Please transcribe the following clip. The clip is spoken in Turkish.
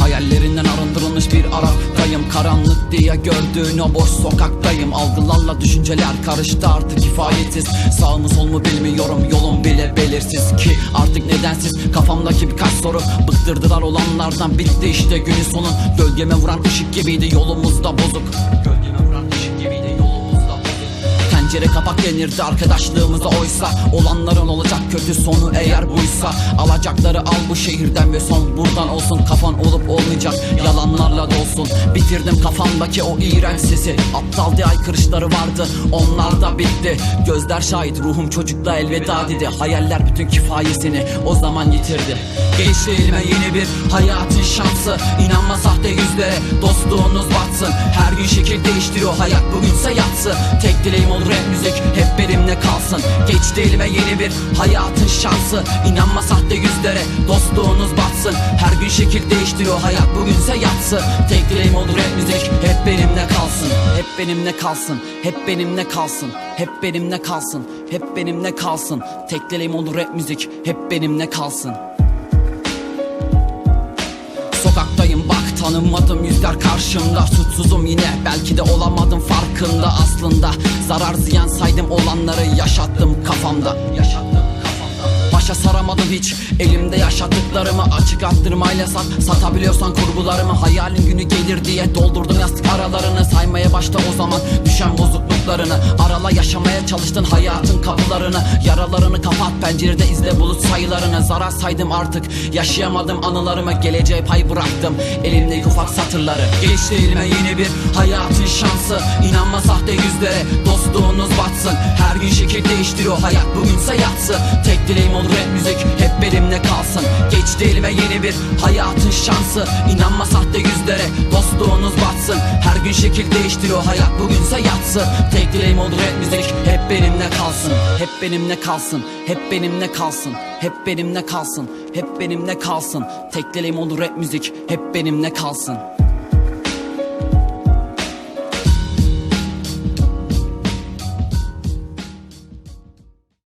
Hayallerinden arındırılmış bir Arap'tayım. Karanlık diye gördüğün o boş sokaktayım. Algılarla düşünceler karıştı artık kifayetsiz Sağ mı sol mu bilmiyorum. Yolum belirsiz Ki artık nedensiz kafamdaki birkaç soru Bıktırdılar olanlardan bitti işte günün sonu. Gölgeme vuran ışık gibiydi yolumuzda bozuk. Gölgeme vuran ışık gibiydi yolumuzda bozuk. Tencere kapak denirdi arkadaşlığımıza oysa Olanların olacak kötü sonu eğer buysa. Alacakları al bu şehirden ve son buradan olsun Kafan olup olmayacak dolsun Bitirdim kafamdaki o iğrenç sesi. Aptal diye aykırışları vardı onlar da bitti. Gözler şahit ruhum çocukla elveda dedi. Hayaller bütün kifayesini o zaman yitirdi. Geçti elime yeni bir hayatın şansı. İnanma sahte yüzlere dostluğunuz batsın. Her gün şekil değiştiriyor hayat bugünse yatsı Tek dileğim olur hep müzik hep benimle kalsın. Geçti elime yeni bir hayatın şansı. İnanma sahte yüzlere dostluğunuz batsın. Her gün şekil değiştiriyor hayat bugünse yatsı Tek dileğim olur hep müzik hep benimle kalsın. Hep benimle kalsın hep benimle kalsın Hep benimle kalsın hep benimle kalsın. Tek dileğim olur hep müzik hep benimle kalsın. Sokaktayım bak tanımadım yüzler karşımda. Suçsuzum yine belki de olamadım farkında. Aslında Zarar ziyan saydım olanları yaşattım kafamda. Yaşattım Başa saramadım hiç. Elimde yaşattıklarımı Açık arttırmayla sat. Satabiliyorsan kurgularımı Hayalin günü gelir diye doldurdum yastık aralarını Saymaya başla o zaman. Düşen bozukluklarını Arala yaşamaya çalıştın hayatın kapılarını. Yaralarını kapat pencerede izle bulut sayılarını. Zarar saydım artık yaşayamadım anılarımı. Geleceğe pay bıraktım elimde ufak satırları. Geçti elime yeni bir hayatın şansı. İnanma sahte yüzlere dostluğunuz batsın. Her gün şekil değiştiriyor hayat bugünse yatsı. Tek dileğim olur hep müzik hep benimle kalsın. Geçti elime yeni bir hayatın şansı. İnanma sahte yüzlere dostluğunuz batsın Her gün şekil değiştiriyor hayat bugünse yatsı Tek dileğim olur hep müzik hep benimle kalsın. Hep benimle kalsın hep benimle kalsın. Hep benimle kalsın hep benimle kalsın. Tek dileğim olur hep müzik hep benimle kalsın